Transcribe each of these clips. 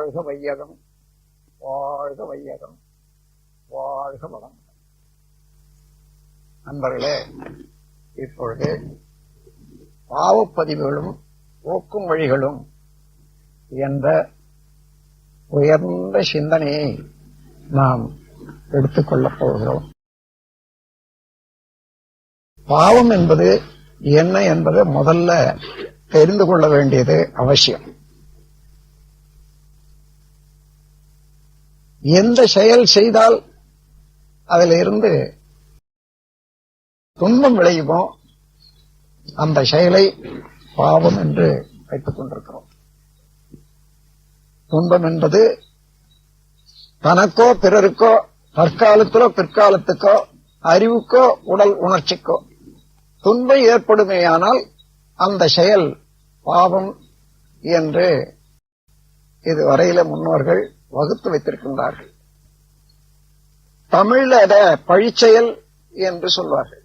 வாழ்க வையகம். வாழ்க வையகம். வாழ்க வளம். நண்பர்களே இப்பொழுது பாவப்பதிவுகளும் போக்கும் வழிகளும் என்ற உயர்ந்த சிந்தனையை நாம் எடுத்துக்கொள்ளப் போகிறோம். பாவம் என்பது என்ன என்பது முதல்ல தெரிந்து கொள்ள வேண்டியது அவசியம். எந்த செயல் செய்தால் அதிலிருந்து துன்பம் விளையுமோ அந்த செயலை பாவம் என்று வைத்துக் கொண்டிருக்கிறோம். துன்பம் என்பது தனக்கோ பிறருக்கோ தற்காலத்திலோ பிற்காலத்துக்கோ அறிவுக்கோ உடல் உணர்ச்சிக்கோ துன்பம் ஏற்படுமேயானால் அந்த செயல் பாவம் என்று இதுவரையில முன்னோர்கள் வகுத்து வைத்திருக்கின்றார்கள். தமிழ்ல அத பழிச்செயல் என்று சொல்வார்கள்.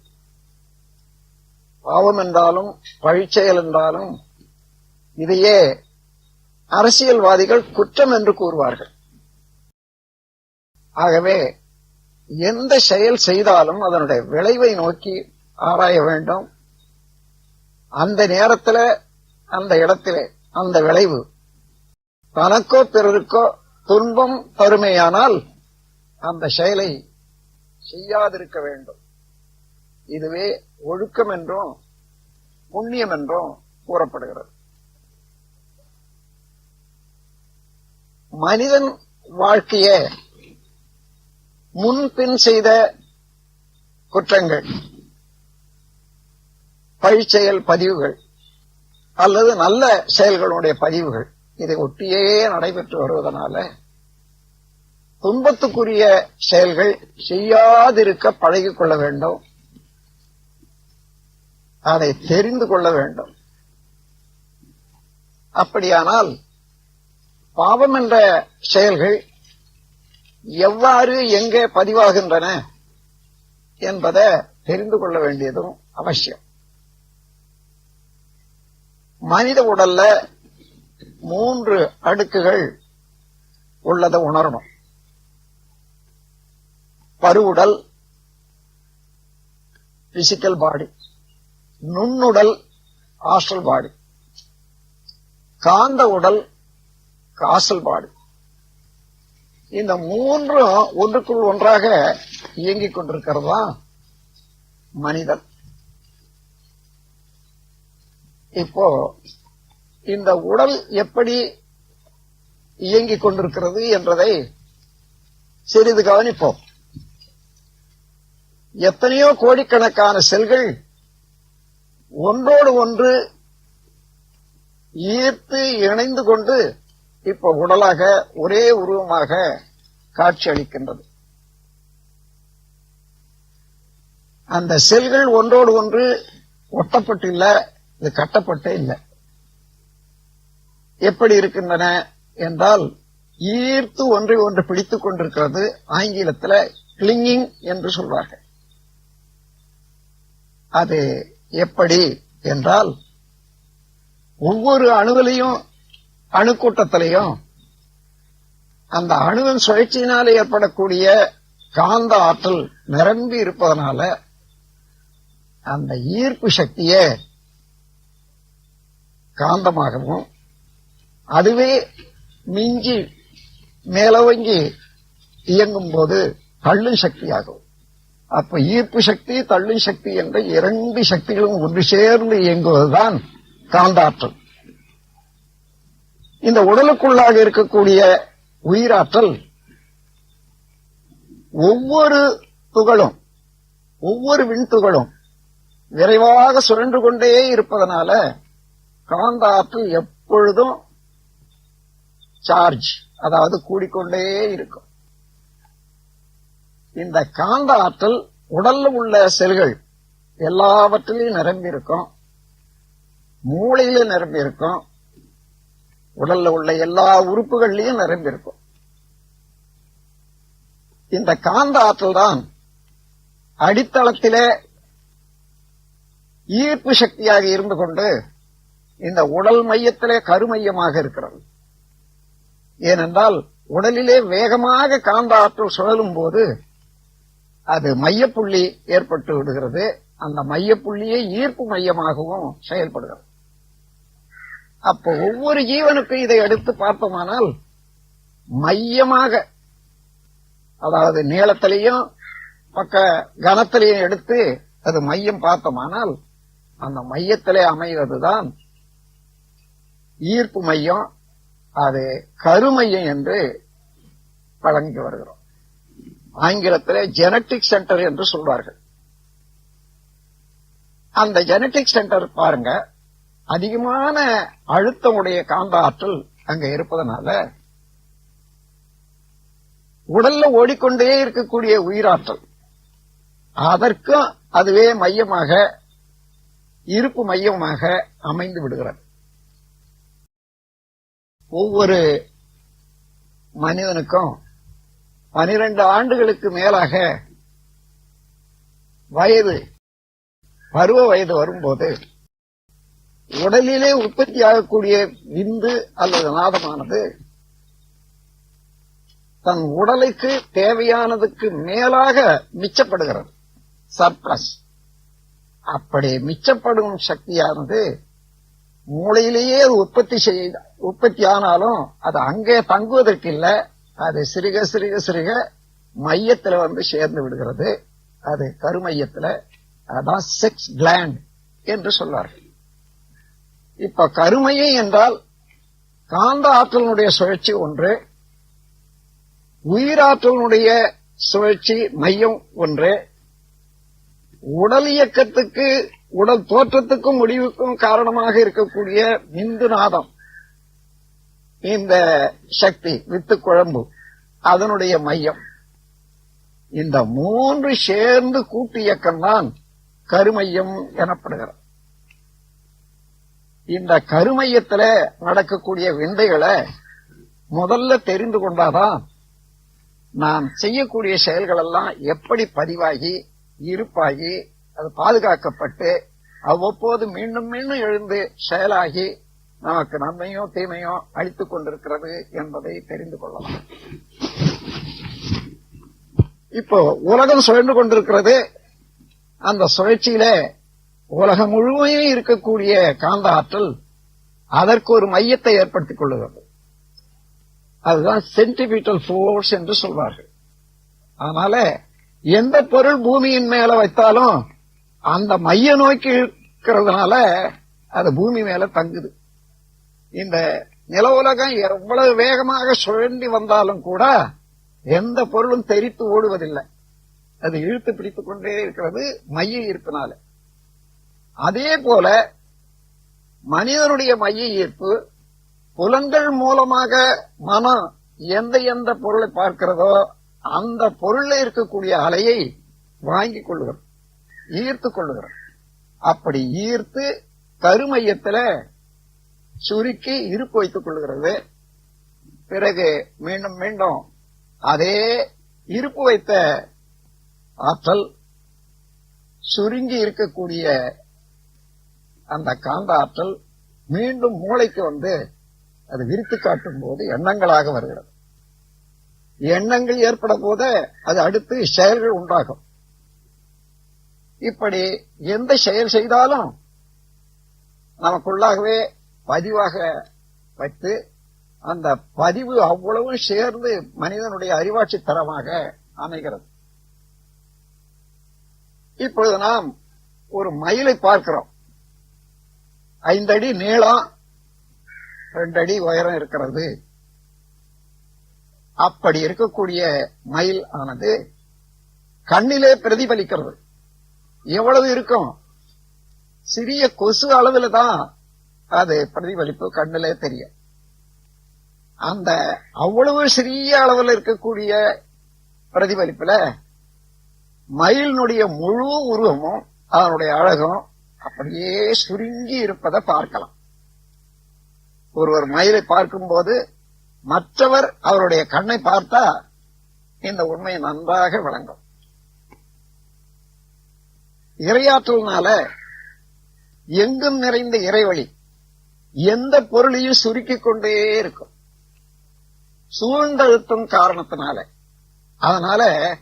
பாவம் என்றாலும் பழிச்செயல் என்றாலும் இதையே அரசியல்வாதிகள் குற்றம் என்று கூறுவார்கள். ஆகவே எந்த செயல் செய்தாலும் அதனுடைய விளைவை நோக்கி ஆராய வேண்டும். அந்த நேரத்தில் அந்த இடத்திலே அந்த விளைவு தனக்கோ பிறருக்கோ துன்பம் தருமையானால் அந்த செயலை செய்யாதிருக்க வேண்டும். இதுவே ஒழுக்கம் என்றும் புண்ணியம் என்றும் கூறப்படுகிறது. மனிதன் வாழ்க்கைய முன்பின் செய்த குற்றங்கள் பழிச்செயல் பதிவுகள் அல்லது நல்ல செயல்களுடைய பதிவுகள் இதை ஒட்டியே நடைபெற்று வருவதனால துன்பத்துக்குரிய செயல்கள் செய்யாதிருக்க பழகிக் கொள்ள வேண்டும். அதை தெரிந்து கொள்ள வேண்டும். அப்படியானால் பாவம் என்ற செயல்கள் எவ்வாறு எங்கே பதிவாகின்றன என்பதை தெரிந்து கொள்ள வேண்டியதும் அவசியம். மனித உடல்ல மூன்று அடுக்குகள் உள்ளதை உணரணும். பருவுடல் பிசிக்கல் பாடி நுண்ணுடல் ஆஸ்ட்ரல் பாடி காந்த உடல் காசல் பாடி இந்த மூன்றும் ஒன்றுக்குள் ஒன்றாக இயங்கிக் கொண்டிருக்கிறது? தான் மனிதன். இப்போ இந்த உடல் எப்படி இயங்கிக் கொண்டிருக்கிறது என்றதை சிறிது கவனிப்போம். எத்தனையோ கோடிக்கணக்கான செல்கள் ஒன்றோடு ஒன்று ஈர்த்து இணைந்து கொண்டு இப்ப உடலாக ஒரே உருவமாக காட்சி அளிக்கின்றது. அந்த செல்கள் ஒன்றோடு ஒன்று ஒட்டப்பட்டு இல்ல இது கட்டப்பட்டே இல்லை. எப்படி இருக்கின்றன என்றால் ஈர்த்து ஒன்றை ஒன்று பிடித்துக் கொண்டிருக்கிறது ஆங்கிலத்தில் கிளிங்கிங் என்று சொல்வார்கள். அது எப்படி என்றால் ஒவ்வொரு அணுவிலையும் அணுக்கூட்டத்திலையும் அந்த அணுவின் சுழற்சியினால் ஏற்படக்கூடிய காந்த ஆற்றல் நிரம்பி இருப்பதனால அந்த ஈர்ப்பு சக்தியை காந்தமாகவும் அதுவே மிஞ்சி மேலோங்கி இயங்கும் போது தள்ளும் சக்தியாகும். அப்ப ஈர்ப்பு சக்தி தள்ளும் சக்தி என்ற இரண்டு சக்திகளும் ஒன்று சேர்ந்து இயங்குவதுதான் காந்தாற்றல். இந்த உடலுக்குள்ளாக இருக்கக்கூடிய உயிராற்றல் ஒவ்வொரு துகளும் ஒவ்வொரு விண்துகளும் விரைவாக சுழன்று கொண்டே இருப்பதனால காந்த ஆற்றல் எப்பொழுதும் சார்ஜ் அதாவது கூடிக்கொண்டே இருக்கும். இந்த காந்த ஆற்றல் உடல்ல உள்ள செல்கள் எல்லாவற்றிலையும் நிரம்பி இருக்கும். மூளையில நிரம்பி இருக்கும். உடல்ல உள்ள எல்லா உறுப்புகள்லயும் நிரம்பி இருக்கும். இந்த காந்த ஆற்றல் தான் அடித்தளத்திலே ஈர்ப்பு சக்தியாக இருந்து கொண்டு இந்த உடல் மையத்திலே கருமையமாக இருக்கிறது. ஏனென்றால் உடலிலே வேகமாக காந்த ஆற்றல் சுழலும் போது அது மையப்புள்ளி ஏற்பட்டு விடுகிறது. அந்த மையப்புள்ளியே ஈர்ப்பு மையமாகவும் செயல்படுகிறது. அப்போ ஒவ்வொரு ஜீவனுக்கும் இதை எடுத்து பார்த்தோமானால் மையமாக அதாவது நீளத்திலையும் பக்க கனத்திலையும் எடுத்து அது மையம் பார்த்தோமானால் அந்த மையத்திலே அமைவதுதான் ஈர்ப்பு மையம் அது கருமையம் என்று வழங்கி வருகிறோம். ஆங்கிலத்தில் ஜெனட்டிக் சென்டர் என்று சொல்வார்கள். அந்த ஜெனட்டிக் சென்டர் பாருங்க அதிகமான அழுத்தமுடைய காந்த ஆற்றல் அங்க இருப்பதனால உடல்ல ஓடிக்கொண்டே இருக்கக்கூடிய உயிராற்றல். அதற்கும் அதுவே மையமாக இருப்பு மையமாக அமைந்து விடுகிறது. ஒவ்வொரு மனிதனுக்கும் பனிரெண்டு ஆண்டுகளுக்கு மேலாக வயது பருவ வயது வரும்போது உடலிலே உற்பத்தி ஆகக்கூடிய விந்து அல்லது நாதமானது தன் உடலுக்கு தேவையானதுக்கு மேலாக மிச்சப்படுகிறது. சர்ப்ளஸ். அப்படி மிச்சப்படும் சக்தியானது மூளையிலேயே அது உற்பத்தி செய்ய உற்பத்தி ஆனாலும் அது அங்கே தங்குவதற்கு இல்ல. அது சிறுக சிறுக சிறுக மையத்துல வந்து சேர்ந்து விடுகிறது. அது கருமையத்துல அதான் செக்ஸ் கிளாண்ட் என்று சொல்வார்கள். இப்ப கருமையை என்றால் காந்த ஆற்றலினுடைய சுழற்சி ஒன்று உயிராற்றலினுடைய சுழற்சி மையம் ஒன்று உடல் இயக்கத்துக்கு உடல் தோற்றத்துக்கும் முடிவுக்கும் காரணமாக இருக்கக்கூடிய விந்து நாதம் இந்த சக்தி வித்து குழம்பு அதனுடைய மையம். இந்த மூன்று சேர்ந்து கூட்டு இயக்கம்தான் கருமையம் எனப்படுகிறது. இந்த கருமையத்துல நடக்கக்கூடிய விந்தைகளை முதல்ல தெரிந்து கொண்டாதான் நாம் செய்யக்கூடிய செயல்கள் எல்லாம் எப்படி பதிவாகி இருப்பாகி அது பாதுகாக்கப்பட்டு அவ்வப்போது மீண்டும் மீண்டும் எழுந்து செயலாகி நமக்கு நன்மையோ தீமையோ அழித்துக் கொண்டிருக்கிறது என்பதை தெரிந்து கொள்ளலாம். இப்போ உலகம் சுழன்று கொண்டிருக்கிறது. அந்த சுழற்சியில உலகம் முழுமையும் இருக்கக்கூடிய காந்த ஆற்றல் அதற்கு ஒரு மையத்தை ஏற்படுத்திக் கொள்ளுகிறது. அதுதான் சென்டிமீட்டர் ஃபோர்ஸ் என்று சொல்வார்கள். அதனால எந்த பொருள் பூமியின் மேல வைத்தாலும் அந்த மைய நோக்கி இருக்கிறதுனால அது பூமி மேல தங்குது. இந்த நில உலகம் எவ்வளவு வேகமாக சுழண்டி வந்தாலும் கூட எந்த பொருளும் தெரித்து ஓடுவதில்லை. அது இழுத்து பிடித்துக் கொண்டே இருக்கிறது மைய ஈர்ப்பினால. அதே போல மனிதனுடைய மைய ஈர்ப்பு புலன்கள் மூலமாக மனம் எந்த எந்த பொருளை பார்க்கிறதோ அந்த பொருள்ல இருக்கக்கூடிய அலையை வாங்கிக் கொள்ளுகிறோம் ஈர்த்து கொள்ளுகிறோம். அப்படி ஈர்த்து கருமையத்துல சுருக்கி இருப்பு வைத்துக் கொள்கிறது. பிறகு மீண்டும் மீண்டும் அதே இருப்பு வைத்த ஆற்றல் சுருங்கி இருக்கக்கூடிய அந்த காந்த ஆற்றல் மீண்டும் மூளைக்கு வந்து அது விரித்து காட்டும் போது எண்ணங்களாக வருகிறது. எண்ணங்கள் ஏற்பட போது அது அடுத்து செயல்கள் உண்டாகும். இப்படி எந்த செயல் செய்தாலும் நமக்குள்ளாகவே பதிவாக வைத்து அந்த பதிவு அவ்வளவும் சேர்ந்து மனிதனுடைய அறிவாட்சி தரமாக அமைகிறது. இப்பொழுது நாம் ஒரு மயிலை பார்க்கிறோம். ஐந்தடி நீளம் ரெண்டு அடி உயரம் இருக்கிறது. அப்படி இருக்கக்கூடிய மயில் ஆனது கண்ணிலே பிரதிபலிக்கிறது. எவ்வளவு இருக்கும்? சிறிய கொசு அளவுல தான் அது பிரதிபலிப்பு கண்ணிலே தெரியும். அந்த அவ்வளவு சிறிய அளவில் இருக்கக்கூடிய பிரதிபலிப்புல மயிலினுடைய முழு உருவமும் அதனுடைய அழகும் அப்படியே சுருங்கி இருப்பதை பார்க்கலாம். ஒருவர் மயிலை பார்க்கும்போது மற்றவர் அவருடைய கண்ணை பார்த்தா இந்த உண்மை நன்றாக விளங்கும். இரையாற்றல்னால எங்கும் நிறைந்த இறைவழி எந்த பொருளையும் சுருக்கிக் கொண்டே இருக்கும். சூழ்ந்தழுத்தம் காரணத்தினால. அதனால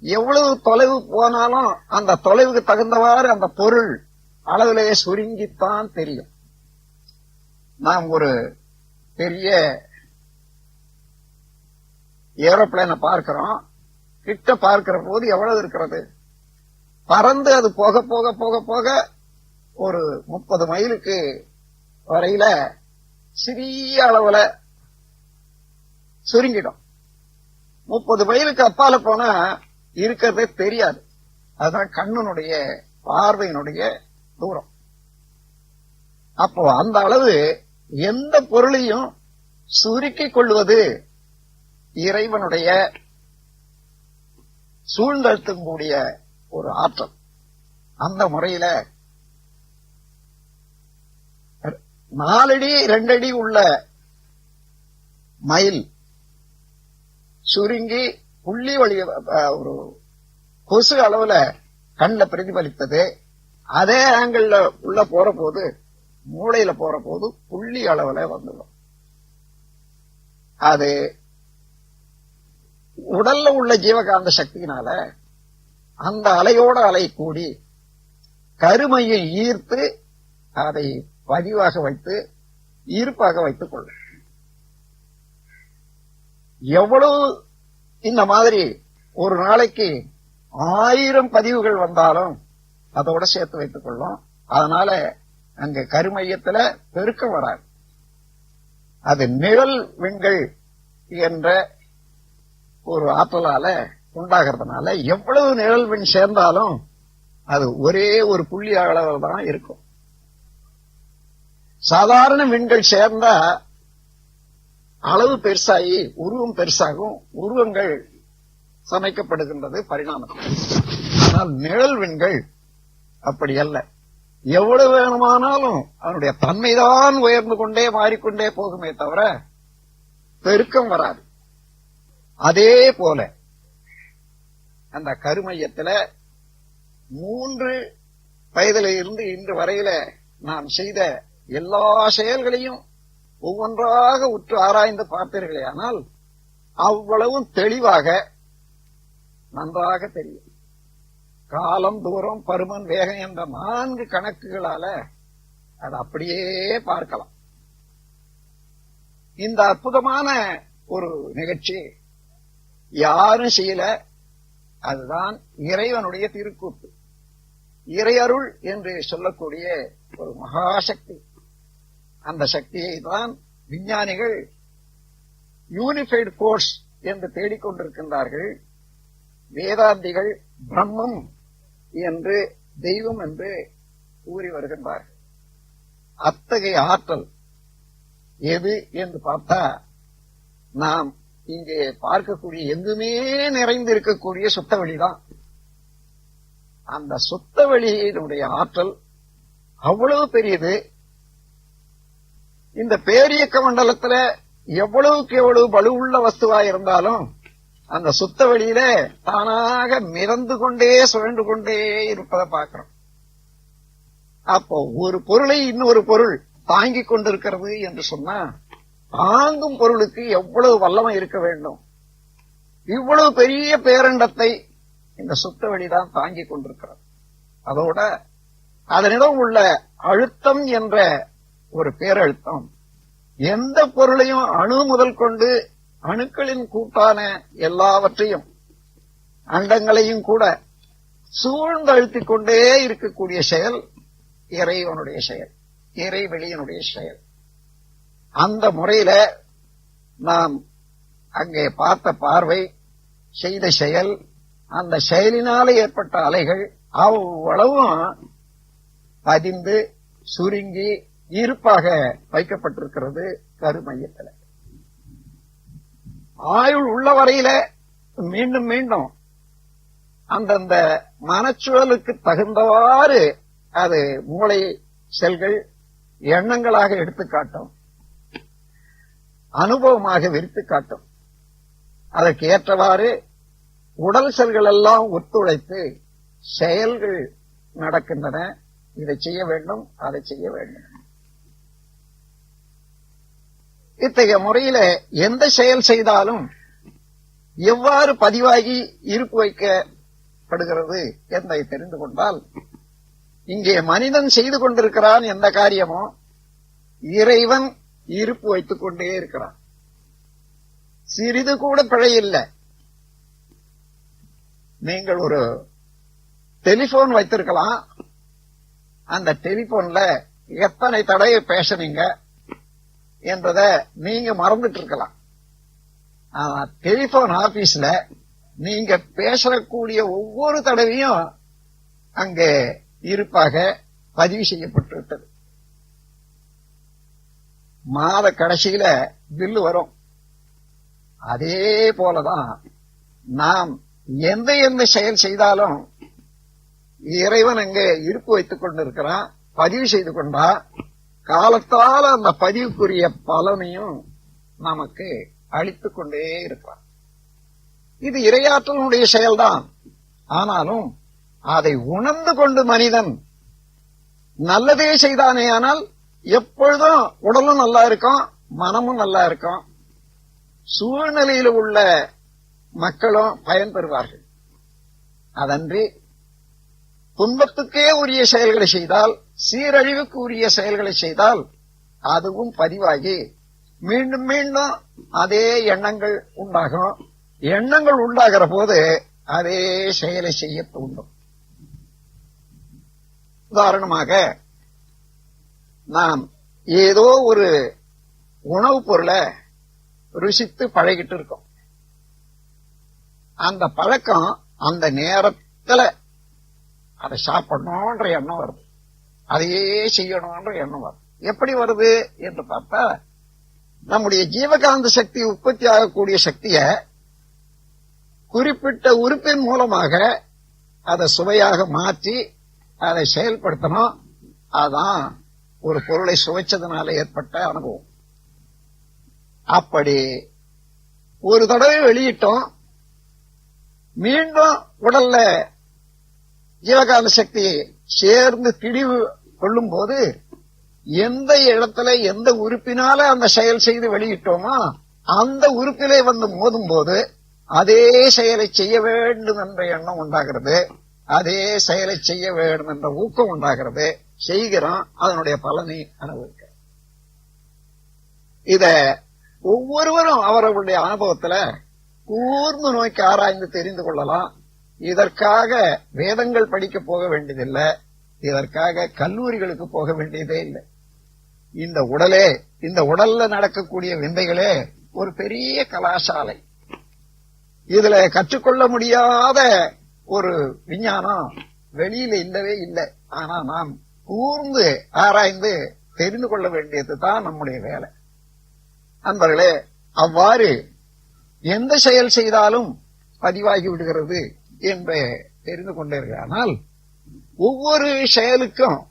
எவ்வளவு தொலைவு போனாலும் அந்த தொலைவுக்கு தகுந்தவாறு அந்த பொருள் அளவிலேயே சுருங்கித்தான் தெரியும். நாம் ஒரு பெரிய ஏரோப்ளேனை பார்க்கிறோம். கிட்ட பார்க்கிற போது எவ்வளவு இருக்கிறது? பறந்து அது போக போக போக போக ஒரு முப்பது மைலுக்கு வரையில சிறிய அளவுல சுருங்கிடும். முப்பது மைலுக்கு அப்பால போனா இருக்கிறதே தெரியாது. அதுதான் கண்ணனுடைய பார்வையினுடைய தூரம். அப்போ அந்த அளவு எந்த பொருளையும் சுருக்கிக் கொள்வது இறைவனுடைய சூழ்ந்தழுத்தக்கூடிய ஒரு ஆற்றல். அந்த முறையில நாலடி ரெண்டடி உள்ள மயில் சுருங்கி புள்ளி வழி ஒரு கொசு அளவுல கண்ணில் பிரதிபலித்தது. அதே ஆங்கிள் உள்ள போற போது மூளையில போற போது புள்ளி அளவுல வந்துடும். அது உடல்ல உள்ள ஜீவகாந்த சக்தியினால அந்த அலையோட அலை கூடி கருமையை ஈர்த்து அதை பதிவாக வைத்து ஈர்ப்பாக வைத்துக் கொள்ள. எவ்வளவு இந்த மாதிரி ஒரு நாளைக்கு ஆயிரம் பதிவுகள் வந்தாலும் அதோட சேர்த்து வைத்துக் கொள்ளும். அதனால அங்க கருமையத்துல பெருக்கம் வராது. அது நிழல் விண்கள் என்ற ஒரு ஆற்றலால உண்டாகிறதுனால எவ்வளவு நிழல் மின் சேர்ந்தாலும் அது ஒரே ஒரு புள்ளி அளவில் தான் இருக்கும். சாதாரண விண்கள் சேர்ந்தா அளவு பெருசாகி உருவம் பெருசாகும் உருவங்கள் சமைக்கப்படுகின்றது பரிணாமத்தில் ஆனால் நிழல் விண்கள் அப்படி அல்ல. எவ்வளவு வேணுமானாலும் அதனுடைய தன்மைதான் உயர்ந்து கொண்டே மாறிக்கொண்டே போகுமே தவிர பெருக்கம் வராது. அதே போல அந்த கருமையத்துல மூன்று வயதில இருந்து இன்று வரையில நாம் செய்த எல்லா செயல்களையும் ஒவ்வொன்றாக உற்று ஆராய்ந்து பார்த்தீர்களே ஆனால் அவ்வளவும் தெளிவாக நன்றாக தெரியும். காலம் தூரம் பருமன் வேகம் என்ற நான்கு கணக்குகளால அது அப்படியே பார்க்கலாம். இந்த அற்புதமான ஒரு நிகழ்ச்சி யாரும் செய்யல. அதுதான் இறைவனுடைய திருக்கூட்டு இறையருள் என்று சொல்லக்கூடிய ஒரு மகாசக்தி. அந்த சக்தியை தான் விஞ்ஞானிகள் யூனிஃபைடு கோர்ஸ் என்று தேடிக்கொண்டிருக்கின்றார்கள். வேதாந்திகள் பிரம்மம் என்று தெய்வம் என்று கூறி வருகின்றார்கள். அத்தகைய ஆற்றல் எது என்று பார்த்தா நாம் இங்கே பார்க்கக்கூடிய எங்குமே சுத்த வழிதான் அந்த சுத்தவெளியினுடைய ஆற்றல் அவ்வளவு பெரியது. இந்த பேரியக்க மண்டலத்துல எவ்வளவுக்கு எவ்வளவு வலுவுள்ள வஸ்துவா இருந்தாலும் அந்த சுத்த வழியில தானாக மிதந்து கொண்டே சுழண்டு கொண்டே இருப்பதை பார்க்கிறோம். அப்போ ஒரு பொருளை இன்னொரு பொருள் தாங்கிக் கொண்டிருக்கிறது என்று சொன்னா தாங்கும் பொருளுக்கு எவ்வளவு வல்லமை இருக்க வேண்டும்? இவ்வளவு பெரிய பேரண்டத்தை இந்த சுத்த வெளிதான் தாங்கிக் கொண்டிருக்கிறது. அதோட அதனிடம் உள்ள அழுத்தம் என்ற ஒரு பேரழுத்தம். எந்த பொருளையும் அணு முதல் கொண்டு அணுக்களின் கூட்டான எல்லாவற்றையும் அண்டங்களையும் கூட சூழ்ந்து அழுத்திக் கொண்டே இருக்கக்கூடிய செயல் இறைவனுடைய செயல் இறைவெளியனுடைய செயல். அந்த முறையில நாம் அங்கே பார்த்த பார்வை செய்த செயல் அந்த செயலினால ஏற்பட்ட அலைகள் அவ்வளவும் பதிந்து சுருங்கி இருப்பாக வைக்கப்பட்டிருக்கிறது கருமையத்தில். ஆயுள் உள்ள வரையில மீண்டும் மீண்டும் அந்தந்த மனச்சூழலுக்கு தகுந்தவாறு அது மூளை செல்கள் எண்ணங்களாக எடுத்துக்காட்டும். அனுபவமாக விரித்து காட்டும். அதற்கு ஏற்றவாறு உடல் செல்கள் எல்லாம் ஒத்துழைத்து செயல்கள் நடக்கின்றன. இதை செய்ய வேண்டும் அதை செய்ய வேண்டும். இத்தகைய முறையில எந்த செயல் செய்தாலும் எவ்வாறு பதிவாகி இருப்பு வைக்கப்படுகிறது என்பதை தெரிந்து கொண்டால் இங்கே மனிதன் செய்து கொண்டிருக்கிறான் எந்த காரியமோ இறைவன் இருப்பு வைத்துக் கொண்டே இருக்கிறான். சிறிது கூட பிழை இல்லை. நீங்கள் ஒரு டெலிபோன் வைத்திருக்கலாம். அந்த டெலிபோன்ல எத்தனை தடவை பேசுனீங்க என்றத நீங்க மறந்துட்டு இருக்கலாம். ஆனா டெலிபோன் ஆபீஸ்ல நீங்க பேசக்கூடிய ஒவ்வொரு தடவையும் அங்கே இருப்பாக பதிவு செய்யப்பட்டு விட்டது மாத கடைசியில பில்லு வரும். அதே போலதான் நாம் எந்த எந்த செயல் செய்தாலும் இறைவன் அங்கே இருப்பு வைத்துக் கொண்டிருக்கிறான் பதிவு செய்து கொண்டா காலத்தால் அந்த பதிவுக்குரிய பலனையும் நமக்கு அளித்துக் கொண்டே இருக்கிறான் இது இரையாற்றலுடைய செயல்தான். ஆனாலும் அதை உணர்ந்து கொண்டு மனிதன் நல்லதே செய்தானே ஆனால் எப்பொழுதும் உடலும் நல்லா இருக்கும் மனமும் நல்லா இருக்கும். சூழ்நிலையில் உள்ள மக்களும் பயன்பெறுவார்கள். அதன்றி துன்பத்துக்கே உரிய செயல்களை செய்தால் சீரழிவுக்கு உரிய செயல்களை செய்தால் அதுவும் பதிவாகி மீண்டும் மீண்டும் அதே எண்ணங்கள் உண்டாகும். எண்ணங்கள் உண்டாகிற போது அதே செயலை செய்ய தூண்டும். உதாரணமாக நாம் ஏதோ ஒரு உணவுப் பொருளை ருசித்து பழகிட்டு இருக்கோம். அந்த பழக்கம் அந்த நேரத்துல அதை சாப்பிடணும்ன்ற எண்ணம் வருது. அதையே செய்யணும்ன்ற எண்ணம் வருது. எப்படி வருது என்று பார்த்தா நம்முடைய ஜீவகாந்த சக்தி உற்பத்தி ஆகக்கூடிய சக்திய குறிப்பிட்ட உறுப்பின் மூலமாக அதை சுவையாக மாற்றி அதை செயல்படுத்தணும். அதான் ஒரு பொருளை சுவைச்சதுனால ஏற்பட்ட அனுபவம். அப்படி ஒரு தடவை வெளியிட்டோம். மீண்டும் உடல்ல ஜீவகாந்த சக்தி சேர்ந்து திடிவு கொள்ளும் போது எந்த இடத்துல எந்த உறுப்பினால அந்த செயல் செய்து வெளியிட்டோமோ அந்த உறுப்பிலே வந்து மோதும் போது அதே செயலை செய்ய வேண்டும் என்ற எண்ணம் உண்டாகிறது. அதே செயலை செய்ய வேண்டும் என்ற ஊக்கம் உண்டாகிறது செய்கிறோம் அதனுடைய பலனை அனுபவிக்க. இத ஒவ்வொருவரும் அவர்களுடைய அனுபவத்துல கூர்ந்து நோய்க்கு ஆராய்ந்து தெரிந்து கொள்ளலாம். இதற்காக வேதங்கள் படிக்க போக வேண்டியதில்லை இதற்காக கல்லூரிகளுக்கு போக வேண்டியதே இல்லை. இந்த உடலே இந்த உடல்ல நடக்கக்கூடிய விந்தைகளே ஒரு பெரிய கலாசாலை. இதுல கற்றுக்கொள்ள முடியாத ஒரு விஞ்ஞானம் வெளியில இல்லவே இல்லை. ஆனா நாம் கூர்ந்து ஆராய்ந்து தெரிந்து கொள்ள வேண்டியது தான் நம்முடைய வேலை. அன்பர்களே அவ்வாறு எந்த செயல் செய்தாலும் பதிவாகி விடுகிறது என்று தெரிந்து கொண்டிருக்கிறானால் ஒவ்வொரு செயலுக்கும்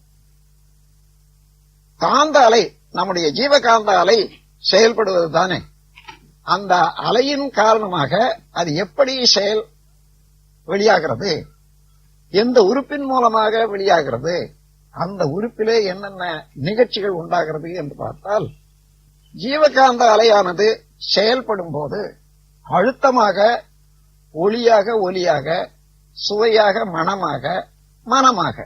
காந்த அலை நம்முடைய ஜீவகாந்த அலை செயல்படுவது தானே. அந்த அலையின் காரணமாக அது எப்படி செயல் வெளியாகிறது. எந்த உறுப்பின் மூலமாக வெளியாகிறது? அந்த உறுப்பிலே என்னென்ன நிகழ்ச்சிகள் உண்டாகிறது என்று பார்த்தால் ஜீவகாந்த அலையானது செயல்படும் போது அழுத்தமாக ஒளியாக ஒலியாக சுவையாக மனமாக மனமாக.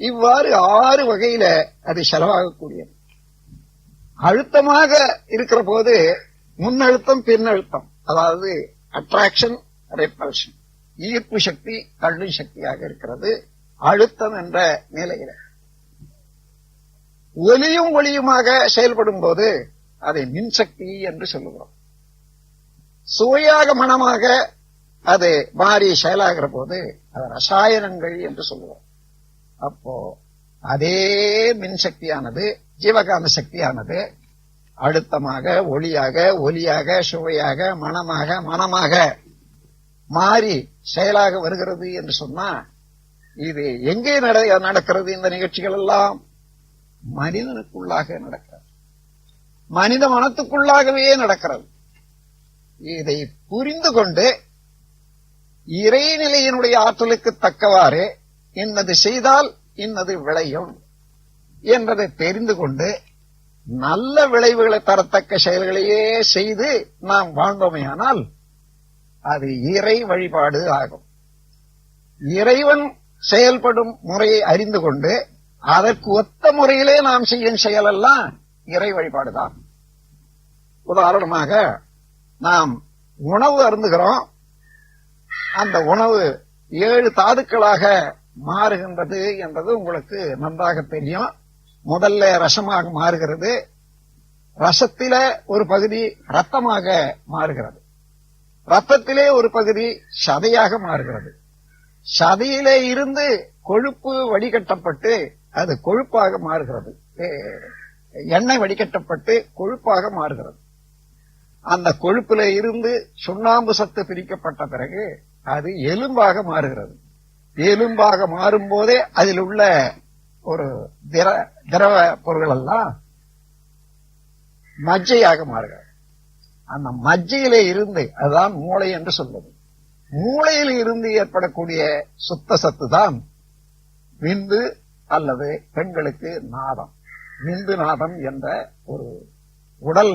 இவ்வாறு ஆறு வகையில அது செலவாகக்கூடியது. அழுத்தமாக இருக்கிற போது முன்னழுத்தம் பின்னழுத்தம். அதாவது அட்ராக்ஷன் ரெப்பல்ஷன் ஈர்ப்பு சக்தி தள்ளு சக்தியாக இருக்கிறது. அழுத்தம் என்ற நிலையில. ஒலியும் ஒளியுமாக செயல்படும் போது அதை மின்சக்தி என்று சொல்லுகிறோம். சுவையாக மனமாக அது மாறி செயலாகிற போது அது ரசாயனங்கள் என்று சொல்லுவோம் அப்போ அதே மின்சக்தியானது ஜீவகாந்த சக்தியானது அழுத்தமாக ஒளியாக ஒலியாக சுவையாக மனமாக மனமாக மாறி செயலாக வருகிறது என்று சொன்னா இது எங்கே நட- நடக்கிறது இந்த நிகழ்ச்சிகள் எல்லாம் மனிதனுக்குள்ளாக நடக்கிறது. மனித மனத்துக்குள்ளாகவே நடக்கிறது. இதை புரிந்து கொண்டு இறைநிலையினுடைய ஆற்றலுக்கு தக்கவாறு இன்னது செய்தால் இன்னது விளையும் என்பதை தெரிந்து கொண்டு நல்ல விளைவுகளை தரத்தக்க செயல்களையே செய்து நாம் வாழ்ந்தோமேயானால் அது இறை வழிபாடு ஆகும். இறைவன் செயல்படும் முறையை அறிந்து கொண்டு அதற்கு ஒத்த முறையிலே நாம் செய்யும் செயலெல்லாம் இறை வழிபாடுதான் உதாரணமாக நாம் உணவு அருந்துகிறோம். அந்த உணவு ஏழு தாதுக்களாக மாறுகின்றது என்பது உங்களுக்கு நன்றாக தெரியும். முதல்ல ரசமாக மாறுகிறது. ரசத்தில ஒரு பகுதி ரத்தமாக மாறுகிறது. ரத்தத்திலே ஒரு பகுதி சதையாக மாறுகிறது. சதையிலே இருந்து கொழுப்பு வடிகட்டப்பட்டு அது கொழுப்பாக மாறுகிறது. எண்ணெய் வடிகட்டப்பட்டு கொழுப்பாக மாறுகிறது. அந்த கொழுப்புல இருந்து சுண்ணாம்பு சத்து பிரிக்கப்பட்ட பிறகு அது எலும்பாக மாறுகிறது. எலும்பாக மாறும் போதே அதில் உள்ள ஒரு திர திரவ பொருள் எல்லாம் மஜ்ஜையாக மாறுகிறது. அந்த மஜ்ஜையிலே இருந்து அதுதான் மூளை என்று சொல்வது. மூளையில் இருந்து ஏற்படக்கூடிய சுத்த சத்து தான் விந்து அல்லது பெண்களுக்கு நாதம். விந்து நாதம் என்ற ஒரு உடல்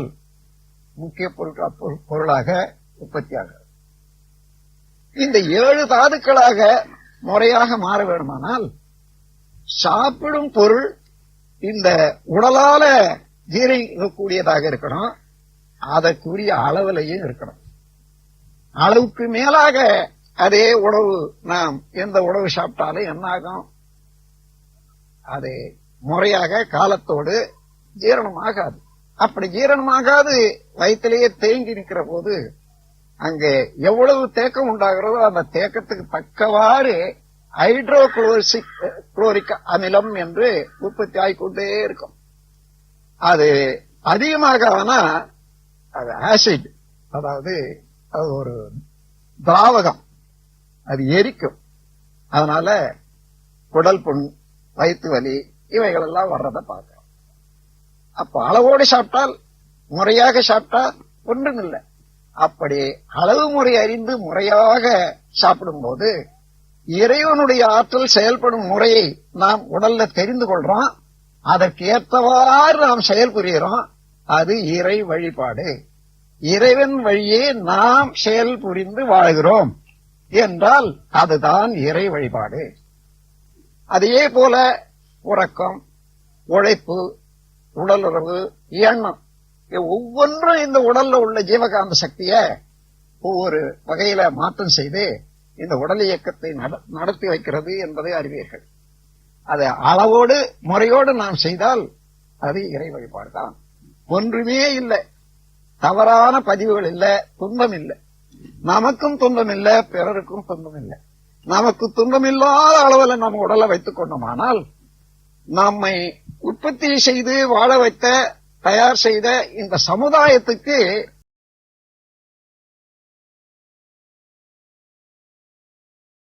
முக்கிய பொருளாக உற்பத்தியாகிறது. இந்த ஏழு தாதுக்களாக முறையாக மாற வேண்டுமானால் சாப்பிடும் பொருள் இந்த உடலால ஜீரணிக்கக்கூடியதாக இருக்கணும். அதற்குரிய அளவிலேயே இருக்கணும். அளவுக்கு மேலாக அதே உணவு நாம் எந்த உணவு சாப்பிட்டாலும் என்ன ஆகும்? அது முறையாக காலத்தோடு ஜீரணமாகாது. அப்படி ஜீரணமாகாது வயிற்றிலேயே தேங்கி நிற்கிற போது அங்கே எவ்வளவு தேக்கம் உண்டாகிறதோ அந்த தேக்கத்துக்கு தக்கவாறு ஹைட்ரோ குளோரிசிக் குளோரிக் அமிலம் என்று உற்பத்தி ஆகிக்கொண்டே இருக்கும். அது அதிகமாக ஆனா அது ஆசிட் அதாவது அது ஒரு திராவகம். அது எரிக்கும். அதனால குடல் புண் வயிற்று வலி இவைகள் எல்லாம் வர்றத பார்க்கிறோம். அப்ப அளவோடு சாப்பிட்டால் முறையாக சாப்பிட்டா ஒன்றும் இல்லை. அப்படி அளவு முறை அறிந்து முறையாக சாப்பிடும் போது இறைவனுடைய ஆற்றல் செயல்படும் முறையை நாம் உடல்ல தெரிந்து கொள்றோம். அதற்கு ஏற்றவாறு நாம் செயல் புரிகிறோம் அது இறை வழிபாடு. இறைவன் வழியே நாம் செயல் புரிந்து வாழ்கிறோம் என்றால் அதுதான் இறை வழிபாடு. அதே போல உறக்கம் உழைப்பு உடலுறவு எண்ணம் ஒவ்வொன்றும் இந்த உடல்ல உள்ள ஜீவகாந்த சக்திய ஒவ்வொரு வகையில மாற்றம் செய்து இந்த உடல் இயக்கத்தை நடத்தி வைக்கிறது என்பதை அறிவீர்கள். அதை அளவோடு முறையோடு நாம் செய்தால் அது இறை வழிபாடுதான். ஒன்றுமே இல்லை. தவறான பதிவுகள் இல்ல துன்பம் இல்லை. நமக்கும் துன்பம் இல்ல பிறருக்கும் துன்பம் இல்லை. நமக்கு துன்பம் இல்லாத அளவில் நம்ம உடலை வைத்துக் கொண்டோமானால் நம்மை உற்பத்தி செய்து வாழ வைத்த தயார் செய்த இந்த சமுதாயத்துக்கு